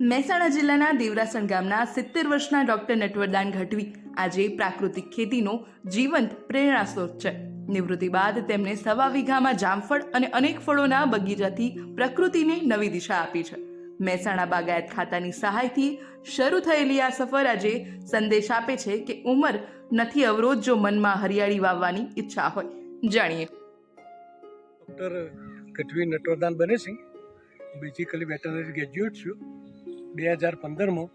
મહેસાણા જિલ્લાના દેવરાસણ ગામના સિત્તેર વર્ષના ડોક્ટર નટવરદાન ગઢવી આજે પ્રાકૃતિક ખેતીનો જીવંત પ્રેરણા સ્ત્રોત છે. નિવૃત્તિ બાદ તેમણે સવા વીઘામાં જામફળ અને અનેક ફળોના બગીચાથી પ્રકૃતિને નવી દિશા આપી છે. મહેસાણા બાગાયત ખાતાની સહાયથી શરૂ થયેલી આ સફર આજે સંદેશ આપે છે કે ઉંમર નથી અવરોધ જો મનમાં હરિયાળી વાવવાની ઈચ્છા હોય. જાણીએ. Doctor Gadhvi Natvardan Banesinh basically veterinary graduate છું. બે હજાર પંદરમાં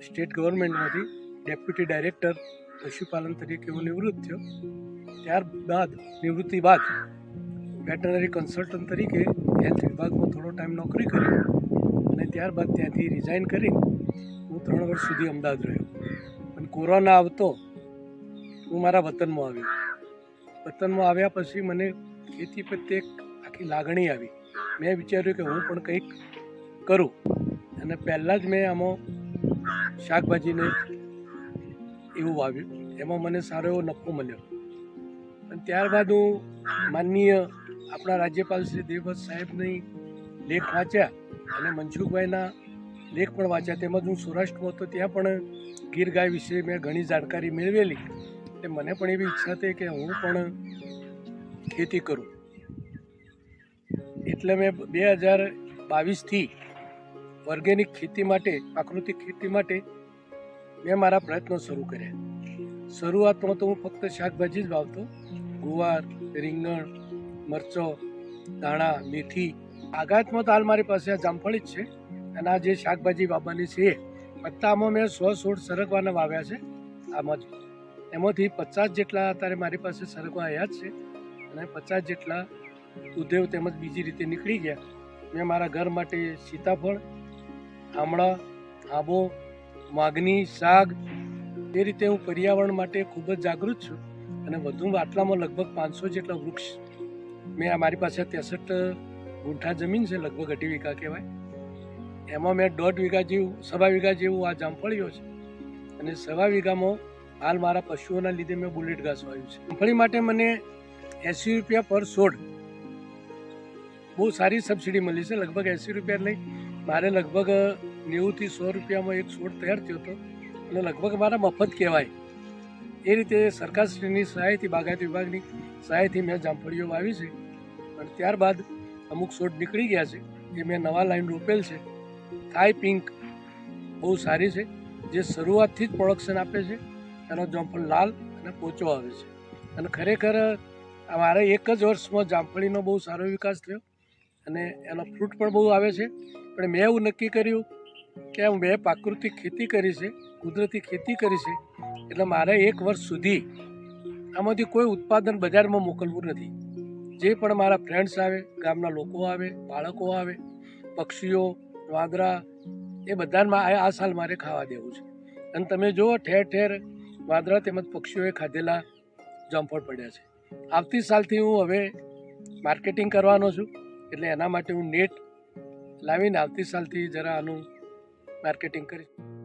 સ્ટેટ ગવર્મેન્ટમાંથી ડેપ્યુટી ડાયરેક્ટર પશુપાલન તરીકે હું નિવૃત્ત થયો. ત્યારબાદ, નિવૃત્તિ બાદ વેટરનરી કન્સલ્ટન્ટ તરીકે હેલ્થ વિભાગમાં થોડો ટાઈમ નોકરી કરી અને ત્યારબાદ ત્યાંથી રિઝાઇન કરી હું ત્રણ વર્ષ સુધી અમદાવાદ રહ્યો. અને કોરોના આવતો હું મારા વતનમાં આવ્યો. વતનમાં આવ્યા પછી મને ખેતી પ્રત્યે આખી લાગણી આવી. મેં વિચાર્યું કે હું પણ કંઈક કરું. અને પહેલાં જ મેં આમાં શાકભાજીને એવું વાવ્યું. એમાં મને સારો એવો નફો મળ્યો. અને ત્યારબાદ હું માનનીય આપણા રાજ્યપાલ શ્રી દેવવ્રત સાહેબની લેખ વાંચ્યા અને મનસુખભાઈના લેખ પણ વાંચ્યા. તેમજ હું સૌરાષ્ટ્રમાં હતો, ત્યાં પણ ગીર ગાય વિશે મેં ઘણી જાણકારી મેળવેલી. એટલે મને પણ એવી ઈચ્છા થઈ કે હું પણ ખેતી કરું. એટલે મેં બે હજાર બાવીસથી ઓર્ગેનિક ખેતી માટે પ્રાકૃતિક ખેતી માટે મેં મારા પ્રયત્નો શરૂ કર્યા. શરૂઆતમાં તો હું ફક્ત શાકભાજી જ વાવતો. ગુવાર, રીંગણ, મરચો, ધાણા, મેથી. આઘાતમાં તો હાલ મારી પાસે આ જામફળી જ છે અને આ જે શાકભાજી વાવવાની છે એ. પત્તામાં મેં સો સોળ સરગવાના વાવ્યા છે. આમાં જ. એમાંથી પચાસ જેટલા અત્યારે મારી પાસે સરગવા આવ્યા જ છે અને પચાસ જેટલા ઉદ્યોગ તેમજ બીજી રીતે નીકળી ગયા. મેં મારા ઘર માટે સીતાફળ આમળા, આંબો, માગની, શાક, એ રીતે હું પર્યાવરણ માટે ખૂબ જ જાગૃત છું અને વધુ આટલામાં લગભગ પાંચસો જેટલા વૃક્ષ મેં મારી પાસે ત્રેસઠ ગુંઠા જમીન છે, લગભગ અઢી વીઘા કહેવાય. એમાં મેં દોઢ વીઘા જેવું, સવા વીઘા જેવું આ જામફળીઓ છે. અને સવા વીઘામાં હાલ મારા પશુઓના લીધે મેં બુલેટ ઘાસ વાવ્યું છે. જામફળી માટે મને એંસી રૂપિયા પર સોડ. બહુ સારી સબસિડી મળી છે, લગભગ એંસી રૂપિયા લઈ. મારે લગભગ નેવુંથી સો રૂપિયામાં એક છોડ તૈયાર થયો હતો. અને લગભગ મારા મફત કહેવાય. એ રીતે સરકારશ્રીની સહાયથી, બાગાયત વિભાગની સહાયથી મેં જામફળીઓ વાવી છે. અને ત્યારબાદ અમુક છોડ નીકળી ગયા છે, જે મેં નવા લાઈન રોપેલ છે. થાઈ પિંક બહુ સારી છે, જે શરૂઆતથી જ પ્રોડક્શન આપે છે. એનો જામફળ લાલ અને પોચો આવે છે. અને ખરેખર મારે એક જ વર્ષમાં જામફળીનો બહુ સારો વિકાસ થયો. અને એનો ફ્રૂટ પણ બહુ આવે છે. પણ મેં એવું નક્કી કર્યું કે મેં પ્રાકૃતિક ખેતી કરી છે, કુદરતી ખેતી કરી છે, એટલે મારે એક વર્ષ સુધી આમાંથી કોઈ ઉત્પાદન બજારમાં મોકલવું નથી. જે પણ મારા ફ્રેન્ડ્સ આવે, ગામના લોકો આવે, બાળકો આવે, પક્ષીઓ, વાંદરા, એ બધામાં આ આ સાલ મારે ખાવા દેવું છે. અને તમે જુઓ, ઠેર ઠેર વાંદરા તેમજ પક્ષીઓએ ખાધેલા જામફળ પડ્યા છે. આવતી સાલથી હું હવે માર્કેટિંગ કરવાનો છું. એટલે એના માટે હું નેટ લાવીને આવતી સાલથી જરા આનું માર્કેટિંગ કરીશ.